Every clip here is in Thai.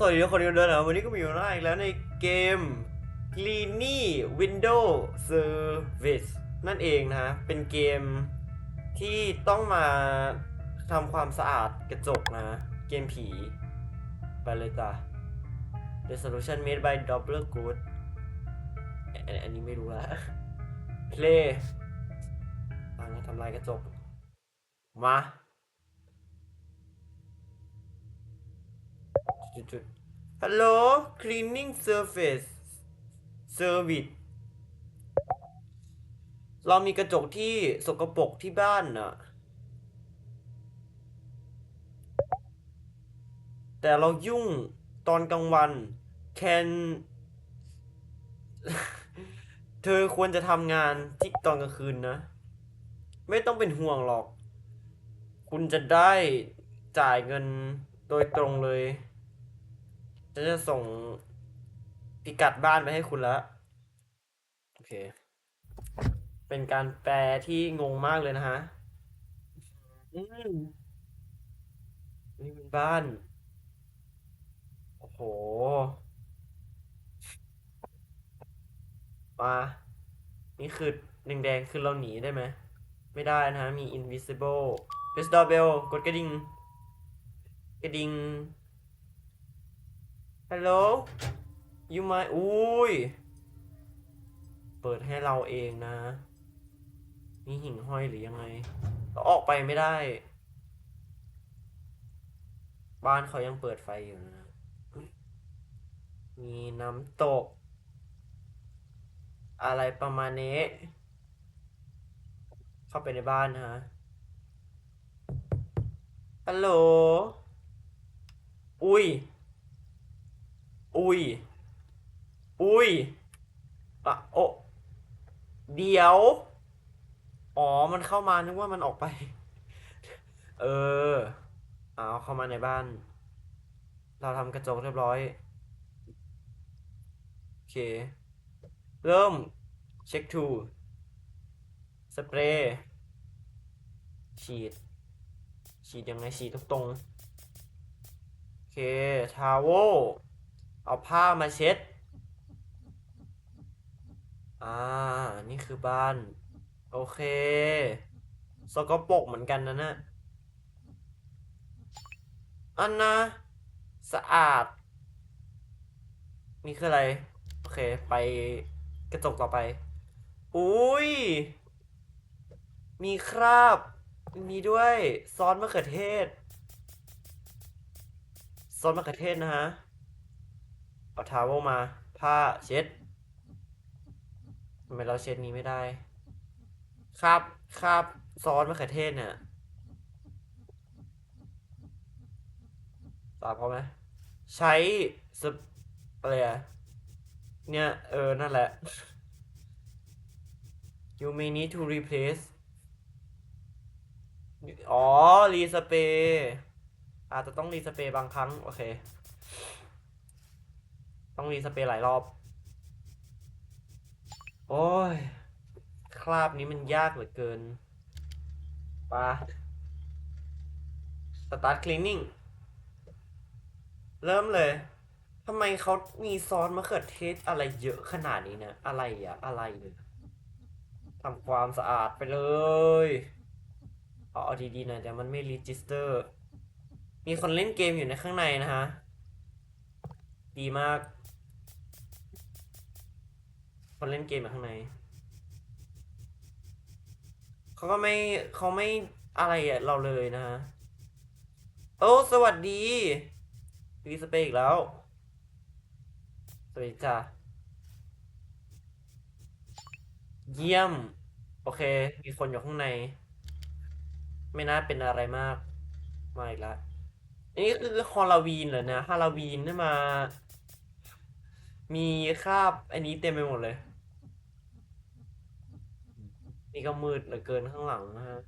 สวัสดีทุกคนกันด้วยนะวันนี้ก็มีอยู่หน้าอีกแล้วในเกม Gleany Window Service นั่นเองนะเป็นเกมที่ต้องมาทำความสะอาดกระจกนะ เกมผี ไปเลยจ้ะ The solution made by Doppler Good อันนี้ไม่รู้ละ Play อ่าทำลายกระจก มา จุดๆ Hello cleaning surface service เรามีกระจกที่สกปรกที่บ้านน่ะ แต่เรายุ่งตอนกลางวัน can เธอควรจะทำงานที่ตอนกลางคืนนะ ไม่ต้องเป็นห่วงหรอก คุณจะได้จ่ายเงินโดยตรงเลย จะจะส่งพิกัดบ้านไปให้คุณแล้ว โอเค เป็นการแปลที่งงมากเลยนะฮะอืมนี่เป็นบ้าน โอ้โห มา นี่คือแดงๆคือเราหนีได้ไหม ไม่ได้นะฮะ มี invisible press doorbell กดกระดิ่ง กระดิ่ง ฮัลโหลยูมาอุ้ย เปิดให้เราเองนะ นี่หิ่งห้อยหรือยังไง เราออกไปไม่ได้ บ้านเขายังเปิดไฟอยู่นะ มีน้ำตก อะไรประมาณนี้ เข้าไปในบ้านนะฮะฮัลโหล อุ้ย อุ้ย อุ้ยอะโอเดี๋ยว อ๋อ มันเข้ามา นึกว่ามันออกไป เออ เอาเข้ามาในบ้าน เราทำกระจกเรียบร้อย โอเค เริ่ม เช็คทูสเปรย์ฉีด ฉีดยังไงฉีดตรงตรงๆโอเค ทาวเวล เอาผ้ามาเช็ด อ่า นี่คือบ้าน โอเค สกปรกเหมือนกันนะนะอันนะ สะอาด นี่คืออะไร โอเค ไปกระจกต่อไป อุ้ย มีคราบ มีด้วย ซอสมะเขือเทศ ซอสมะเขือเทศนะฮะ เอาทาวเวลมา ผ้าเช็ดทำไมเราเช็ดนี้ไม่ได้คราบคราบซอสมะเขือเทศเนี่ยตามเขาไหมใช้สเปรย์เนี่ย เออ นั่นแหละ you may need to replace อ๋อ รีสเปรย์อาจจะต้องรีสเปรย์บางครั้ง โอเค ต้องรีสเปรย์หลายรอบ โอ้ย คราบนี้มันยากเหลือเกินปะ start cleaning เริ่มเลยทำไมเขามีซอสมะเขือเทศอะไรเยอะขนาดนี้เนี่ยอะไรอะอะไรเนี่ยทำความสะอาดไปเลย เอาเอาดีๆน่อยแต่มันไม่รีจิสเตอร์ มีคนเล่นเกมอยู่ในข้างในนะฮะ ดีมาก คนเล่นเกมอยู่ข้างในเขาก็ไม่เขาไม่อะไรอะเราเลยนะฮะโอ้สวัสดีรีสเปคอีกแล้ว สวัสดีจ้ะเยี่ยม โอเค มีคนอยู่ข้างใน ไม่น่าเป็นอะไรมาก มาอีกแล้วอันนี้คือฮอลลวีนเหรอนะฮาโลวีนนี่มา มีคราบอันนี้เต็มไปหมดเลย นี่ก็มืดเหลือเกินข้างหลังนะฮะ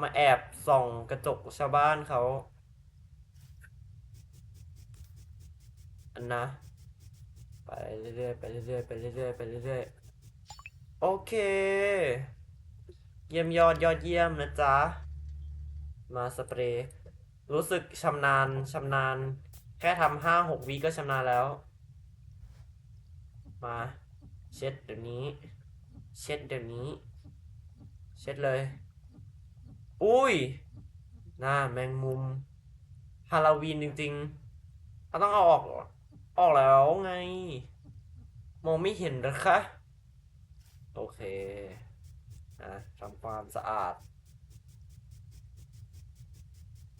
มาแอบส่องกระจกชาวบ้านเขา อันนะ ไปเรื่อยๆไปเรื่อยๆไปเรื่อยๆไปเรื่อยๆ โอเค เยี่ยมยอดยอดเยี่ยมนะจ๊ะ มาสเปรย์ รู้สึกชำนาญชำนาญ แค่ทำห้าหกวิก็ชำนาญแล้ว มา เช็ดเดี๋ยวนี้ เช็ดเดี๋ยวนี้ เช็ดเลย อุ้ยหน้าแมงมุมฮาโลวีนจริงๆเราต้องเอาออกออกแล้วไง มองไม่เห็นหรอคะ โอเคนะทำความสะอาด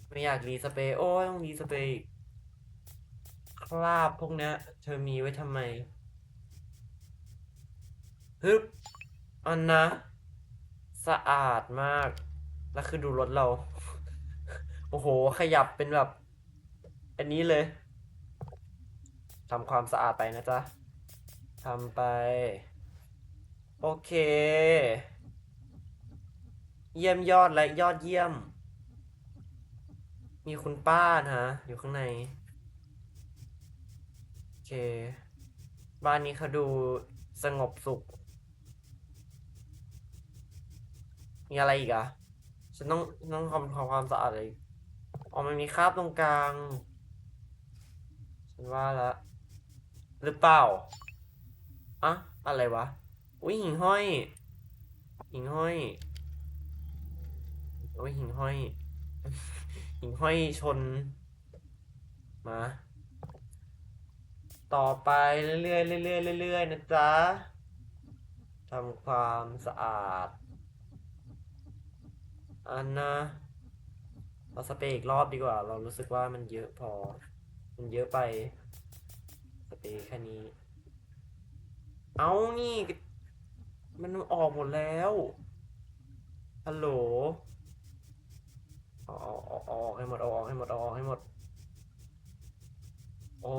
ไม่อยากรีสเปรย์โอ้ยต้องรีสเปรย์คราบพวกเนี้ยเธอมีไว้ทำไมฮึบอันนะ สะอาดมาก แล้วคือดูรถเรา โอ้โห ขยับเป็นแบบ อันนี้เลยทำความสะอาดไปนะจ๊ะทำไป โอเค เยี่ยมยอดและยอดเยี่ยม มีคุณป้านะอยู่ข้างใน โอเค บ้านนี้เขาดูสงบสุข มีอะไรอีกอะฉันต้องต้องทำความสะอาดอะไรอีกอ๋อมันมีคราบตรงกลาง ฉันว่าละ หรือเปล่าอะอะไรวะ อุ้ยหิ่งห้อย หิ่งห้อยโอ้ยหิ่งห้อย หิ่งห้อยชน มา ต่อไปเรื่อยๆเรื่อยๆเรื่อยๆนะจ๊ะทำความสะอาด อันนะเราสเปรย์อีกรอบดีกว่า เรารู้สึกว่ามันเยอะพอ มันเยอะไป สเปรย์แค่นี้ เอานี่ มันออกหมดแล้วฮัลโหลออาเออาออกให้หมดออกให้หมดอออกให้หมด โอ้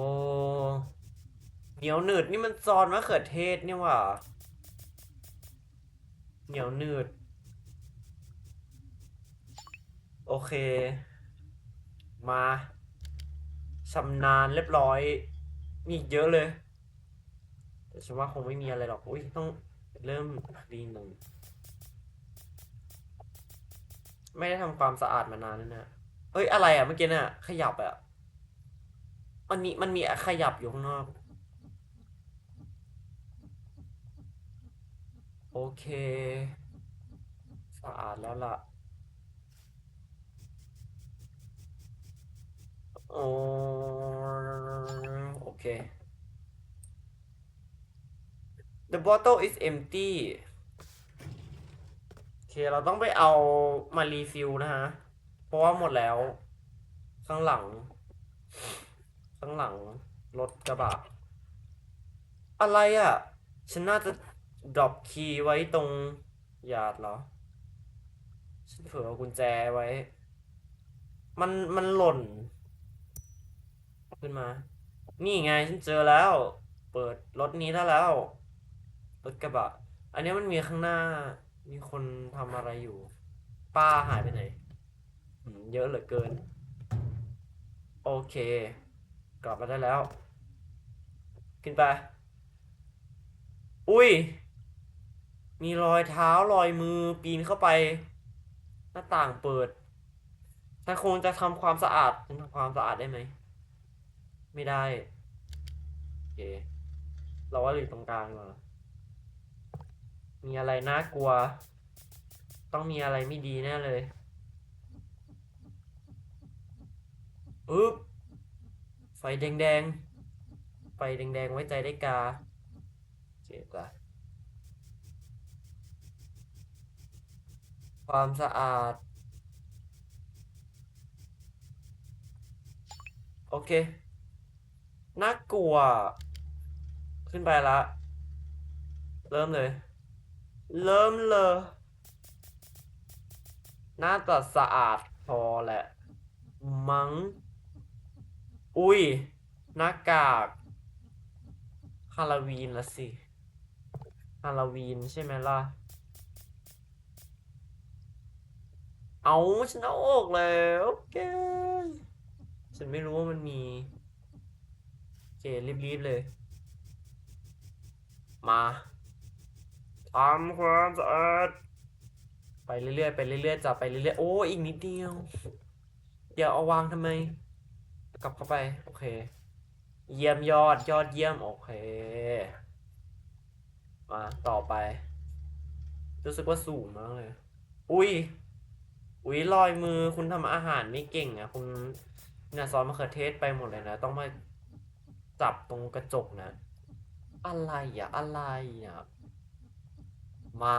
เหนียวหนืดนี่มันซอนมะเขือเทศนี่หว่าเหนียวหนืด โอเค มาชำนาญเรียบร้อย มีเยอะเลย แต่ฉันว่าคงไม่มีอะไรหรอก อุ้ยต้องเริ่มรีนหนึ่งไม่ได้ทำความสะอาดมานานแล้วนะเอ้ยอะไรอะเมื่อกี้น่ะ ขยับอะ มันมีมันมีขยับอยู่ข้างนอก โอเค สะอาดแล้วล่ะ โอเค The bottle is empty โอเค เราต้องไปเอามารีฟิลนะฮะ เพราะว่าหมดแล้ว ข้างหลัง ข้างหลัง รถกระบะ อะไรอะ ฉันน่าจะดรอปคีย์ไว้ตรงหยาดเหรอ ฉันเผลอเอกุญแจไว้ มันมันหล่น ขึ้นมา นี่ไงฉันเจอแล้ว เปิดรถนี้ได้แล้วรถกระบะ อันนี้มันมีข้างหน้า มีคนทำอะไรอยู่ ป้าหายไปไหนเยอะเหลือเกิน โอเค กลับมาได้แล้ว ขึ้นไป อุ้ย มีรอยเท้ารอยมือปีนเข้าไป หน้าต่างเปิดฉันคงจะทำความสะอาดฉันทำความสะอาดได้ไหม ไม่ได้ โอเค เราว่าอยู่ตรงกลางดีกว่ามีอะไรน่ากลัว ต้องมีอะไรไม่ดีแน่เลยอึ๊บไฟแดงๆ ไฟแดงๆ ไว้ใจได้กา เจ็บละความสะอาด โอเค น่ากลัว ขึ้นไปละ เริ่มเลย เริ่มเลยน่าจะสะอาดพอแหละ มัง้ง อุ้ย หน้ากากฮาโลวีนละสิฮาโลวีนใช่ไหมล่ะ เอาฉันเอาอกแล้วแกฉันไม่รู้ว่ามันมี เครีบๆเลย มาทำความสะอาดไปเรื่อยๆไปเรื่อยๆจับไปเรื่อยๆโอ้อีกนิดเดียว เดี๋ยวเอาวางทำไม กลับเข้าไป โอเค เยี่ยมยอดยอดเยี่ยม โอเค มาต่อไป รู้สึกว่าสูงมากเลย อุ้ยอุ้ยรอยมือคุณทำอาหารไม่เก่งอะ คุณเนี่ยซอสมะเขือเทศไปหมดเลยนะ ต้องมา จับตรงกระจกนะ อะไรอะ อะไรอะ มา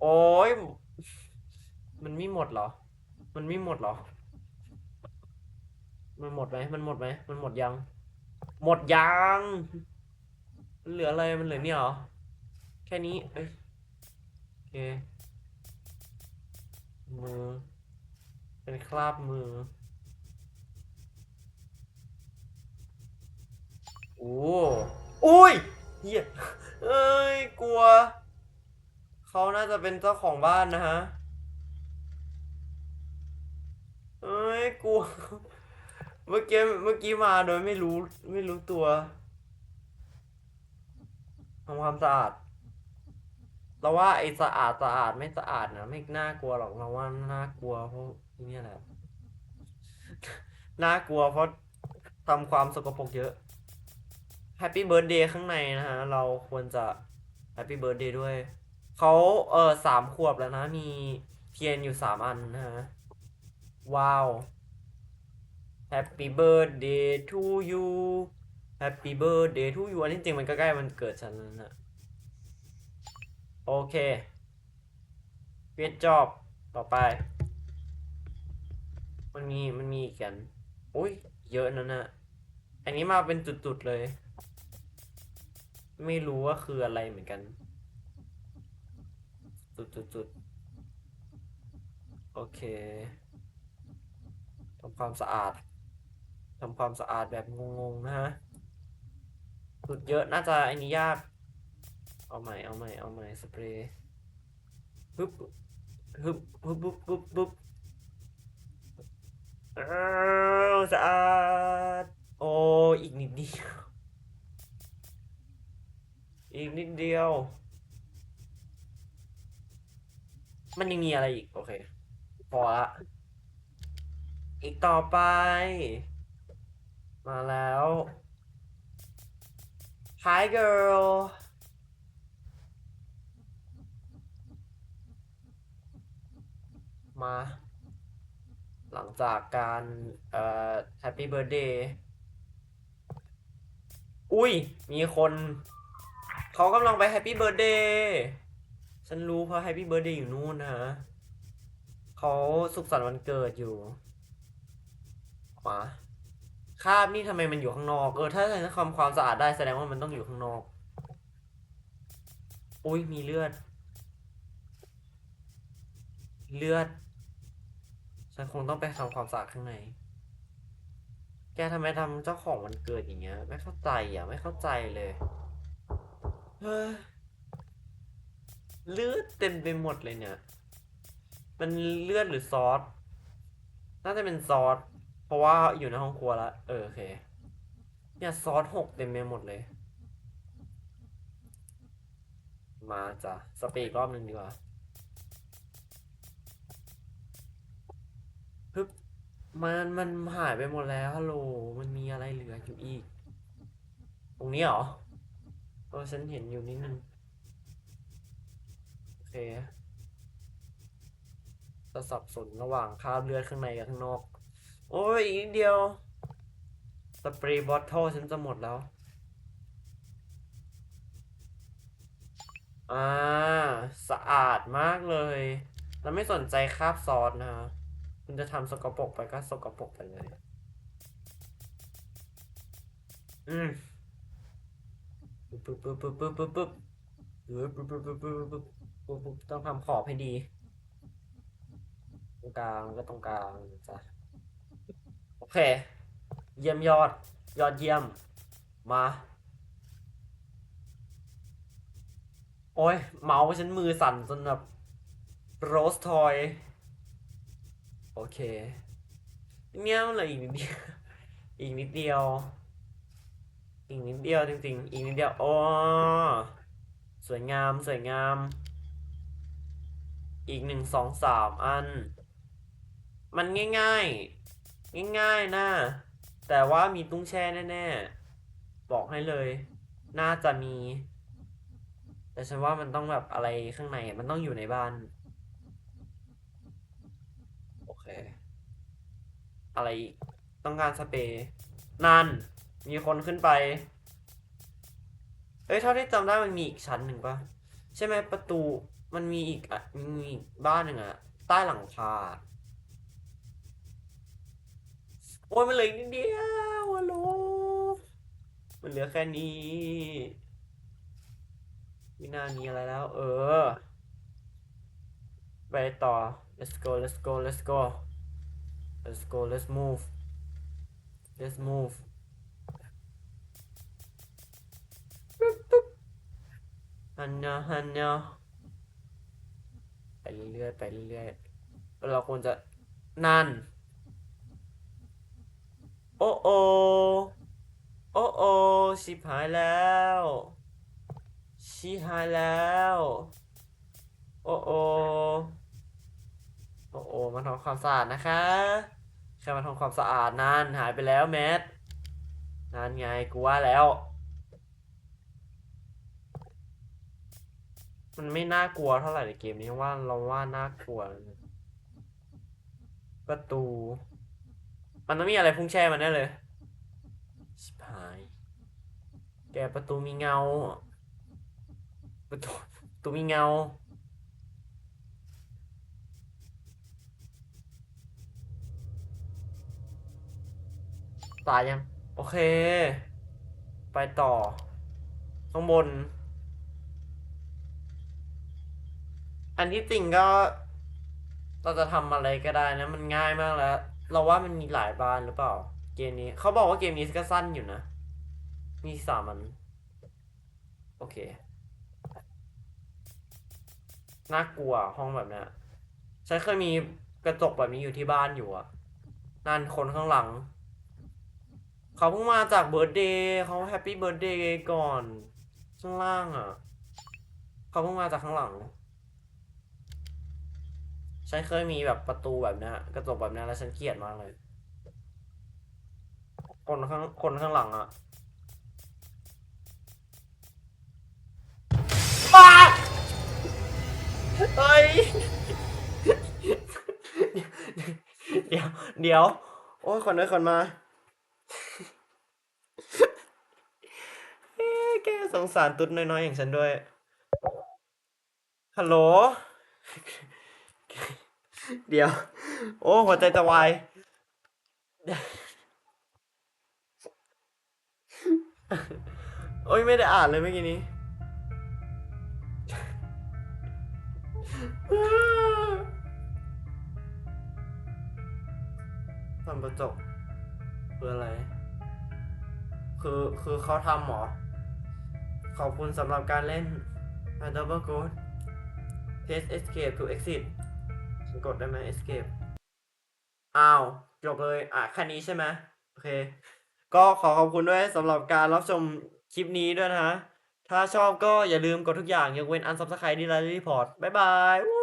โอ้ย มันไม่หมดเหรอ มันไม่หมดเหรอ มันหมดไหม มันหมดไหม มันหมดยัง หมดยัง เหลืออะไร มันเหลือเนี่ยเหรอ แค่นี้เอ้ยโอเค มือ เป็นคราบมือ โอ้อุ้ยเหี้ยเอ้ยกลัว เขาน่าจะเป็นเจ้าของบ้านนะฮะ เอ้ยกลัว เมื่อกี้เมื่อกี้มาโดยไม่รู้ไม่รู้ตัวทำความสะอาดเราว่าไอ้สะอาดสะอาดไม่สะอาดนะไม่น่ากลัวหรอกเราว่าน่ากลัวเพราะนี่แหละน่ากลัวเพราะทำความสกปรกเยอะ แฮปปี้เบิร์ดเดย์ข้างในนะฮะ เราควรจะแฮปปี้เบิร์ดเดย์ด้วย เขาเออสามขวบแล้วนะ มีเทียนอยู่สามอันนะฮะ ว้าว Happy birthday to you Happy birthday to you อันที่จริงมันก็ใกล้มันเกิดฉันแล้วนะ โอเคเวียดจอบต่อไป มันมี มันมีอีกกัน อุ้ย เยอะนะนะอันนี้มาเป็นจุด ๆ เลย ไม่รู้ว่าคืออะไรเหมือนกัน จุดๆๆโอเคทำความสะอาดทำความสะอาดแบบงงๆนะฮะจุดเยอะน่าจะอันนี้ยาก เอาใหม่เอาใหม่เอาใหม่สเปรย์ฮึบฮึบฮึบฮึบฮึบฮึบสะอาด โอ้อีกนิดเดียว อีกนิดเดียว มันยังมีอะไรอีก โอเค พอละ อีกต่อไป มาแล้ว Hi girl มา หลังจากการเอ่อ Happy Birthday อุ้ย มีคน เขากำลังไป Happy Birthday ฉันรู้เพราะ Happy Birthday อยู่นู่นนะเขาสุขสันต์วันเกิดอยู่มาคาบนี่ทำไมมันอยู่ข้างนอก เออ ถ้าจะทำความสะอาดได้แสดงว่ามันต้องอยู่ข้างนอก อุ้ยมีเลือด เลือด ฉันคงต้องไปทำความสะอาดข้างใน แกทำไมทำเจ้าของวันเกิดอย่างเงี้ย ไม่เข้าใจอะ ไม่เข้าใจเลย เลือดเต็มไปหมดเลยเนี่ย มันเลือดหรือซอส น่าจะเป็นซอส เพราะว่าอยู่ในห้องครัวแล้วเออโอเค เนี่ยซอสหกเต็มไปหมดเลย มาจ้ะ สเปรย์อีกรอบหนึ่งดีกว่าฮึบมันมันหายไปหมดแล้วฮัลโหล มันมีอะไรเหลืออยู่อีก ตรงนี้เหรอ เออฉันเห็นอยู่นิดนึงโอเคจะสับสนระหว่างคราบเลือดข้างในกับข้างนอก โอ้ยอีกนิดเดียวสเปรย์บอทเทิลฉันจะหมดแล้ว อ่า สะอาดมากเลย แล้วไม่สนใจคราบซอสนะฮะคุณจะทำสกปรกไปก็สกปรกไปเลย อืม ปึ๊บปึ๊บปึ๊บปึ๊บปึ๊บปึ๊บปึ๊บปึ๊บปึ๊บปึ๊บปึ๊บปึ๊บปึ๊บปึ๊บต้องทำขอบให้ดี ตรงกลางก็ตรงกลางจ้ะโอเค เยี่ยมยอด ยอดเยี่ยม มา โอ้ย เมาส์ฉันมือสั่นจนแบบโรสทอย โอเค เนี่ยมันเลืออีกนิดเดียว อีกนิดเดียว อีกนิดเดียวจริงๆ อีกนิดเดียวอ๋อสวยงามสวยงาม อีกหนึ่งสองสามอัน มันง่ายง่ายๆนะแต่ว่ามีตุ้งแช่แน่ๆ บอกให้เลย น่าจะมี แต่ฉันว่ามันต้องแบบอะไรข้างในมันต้องอยู่ในบ้าน โอเค อะไรต้องการสเปรย์นั่น มีคนขึ้นไป เอ้ยเท่าที่จำได้มันมีอีกชั้นหนึ่งปะใช่ไหมประตูมันมีอีกอะมีอีกบ้านหนึ่งอะใต้หลังคาโอ้ยมันเหลืออีกนิดเดียวฮัลโหลมันเหลือแค่นี้ไม่น่ามีอะไรแล้ว เออ ไปต่อ let's go let's go let's go let's go let's move let's move ฮันเนาฮันเนาไปเรื่อยๆไปเรื่อยๆเราควรจะนั่น โอ้โอโอ้โอชิบหายแล้วชิหายแล้ว โอ้โอโอ้โอมาทำความสะอาดนะคะแค่มาทำความสะอาดนั่นหายไปแล้วแมทนั่นไงกูว่าแล้ว มันไม่น่ากลัวเท่าไหร่ในเกมนี้ว่าเราว่าน่ากลัว ประตู มันต้องมีอะไรพุ่งแช่มันแน่เลยชิบหาย แกประตูมีเงา ประตูประตูมีเงา ตายยัง โอเค ไปต่อ ข้างบน อันที่จริงก็เราจะทำอะไรก็ได้นะ มันง่ายมากแล้ว เราว่ามันมีหลายบานหรือเปล่า เกมนี้เขาบอกว่าเกมนี้ก็สั้นอยู่นะ มีสามอัน โอเค น่ากลัวห้องแบบเนี้ยฉันเคยมีกระจกแบบนี้อยู่ที่บ้านอยู่อะนั่นคนข้างหลัง เขาเพิ่งมาจากเบิร์ดเดย์เขาแฮปปี้เบิร์ดเดย์ก่อนข้างล่างอะเขาเพิ่งมาจากข้างหลัง ฉันเคยมีแบบประตูแบบนี้กระจกแบบนี้แล้วฉันเกลียดมากเลย คนข้างคนข้างหลังอะว้าเฮ้ยเดี๋ยวเดี๋ยว โอ้ยคนเอ้ยคนมาแกสงสารตุ๊ดน้อยๆอย่างฉันด้วย ฮัลโหล เดี๋ยว โอ้หัวใจจะวายโอ้ยไม่ได้อ่านเลยเมื่อกี้นี้ทำกระจกคืออะไร คือคือเขาทำหรอขอบคุณสำหรับการเล่น double code test escape to exit กดได้ไหม escape อ้าวจบเลยอะแค่นี้ใช่ไหมโอเค ก็ขอขอบคุณด้วยสำหรับการรับชมคลิปนี้ด้วยนะฮะ ถ้าชอบก็อย่าลืมกดทุกอย่างยกเว้นอันซับสไครต์ดีไลน์รีพอร์ตบ๊ายบาย